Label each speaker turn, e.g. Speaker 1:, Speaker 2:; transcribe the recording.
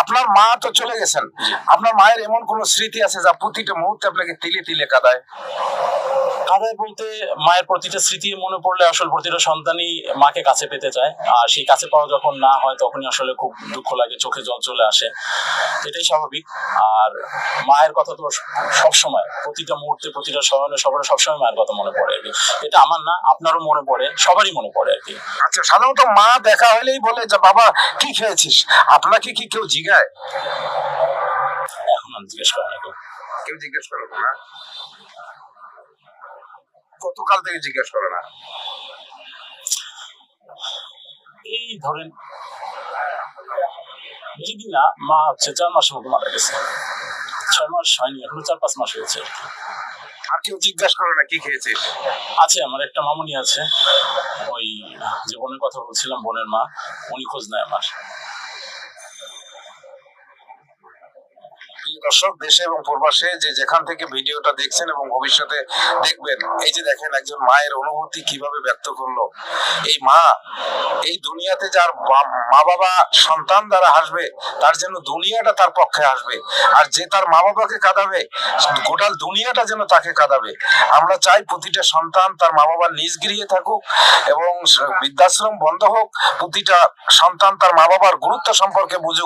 Speaker 1: আপনার মা তো চলে গেছেন। আপনার মায়ের এমন কোন স্মৃতি আছে যা প্রতিটা মুহূর্তে আপনাকে তিলে তিলে কাদায়?
Speaker 2: কাদায় বলতে মায়ের প্রতিটা স্মৃতি মনে পড়লে আসলে প্রতিটা সন্তানই মাকে কাছে পেতে চায়। আর সেই কাছে পাওয়া যখন না হয় তখনই আসলে খুব দুঃখ লাগে চোখে জল চলে আসে। এটাই স্বাভাবিক। আর মায়ের কথা তো সবসময় প্রতিটা মুহূর্তে প্রতিটা সময় সবার সবসময় মায়ের কথা মনে পড়ে আর কি। এটা আমার না আপনারও মনে পড়ে সবারই মনে পড়ে আর কি।
Speaker 1: আচ্ছা সাধারণত মা দেখা হলেই বলে যে বাবা কি খেয়েছিস? আপনাকে কি কেউ জিগায়?
Speaker 2: এখন আমি জিজ্ঞেস করি না কেউ।
Speaker 1: জিজ্ঞেস করে না? কতকাল থেকে জিজ্ঞেস করে না।
Speaker 2: এই ধরেন বেশি না মা হচ্ছে চার মাসের মতো মারা গেছে। ছয় মাস হয়নি এখনও চার পাঁচ মাস হয়েছে।
Speaker 1: আর কেউ জিজ্ঞেস করে না কি খেয়েছিস
Speaker 2: আছে আমার একটা মামুনি আছে। ওই যে বোনের কথা বলছিলাম বোনের মা উনি খোঁজ নেয় আমার।
Speaker 1: দর্শক, দেশে এবং প্রবাসে যে যেখান থেকে ভিডিওটা দেখছেন এবং ভবিষ্যতে দেখবেন, এই যে দেখেন একজন মায়ের অনুভূতি কীভাবে ব্যক্ত করল। এই মা, এই দুনিয়াতে যার মা বাবা সন্তান দ্বারা হাসবে, তার যেন দুনিয়াটা তার পক্ষে আসবে আর যে তার মা বাবাকে কাঁদাবে গোটাল দুনিয়াটা যেন তাকে কাঁদাবে। আমরা চাই প্রতিটা সন্তান তার মা বাবার নিজ গৃহে থাকুক এবং বৃদ্ধাশ্রম বন্ধ হোক, প্রতিটা সন্তান তার মা বাবার গুরুত্ব সম্পর্কে বুঝুক।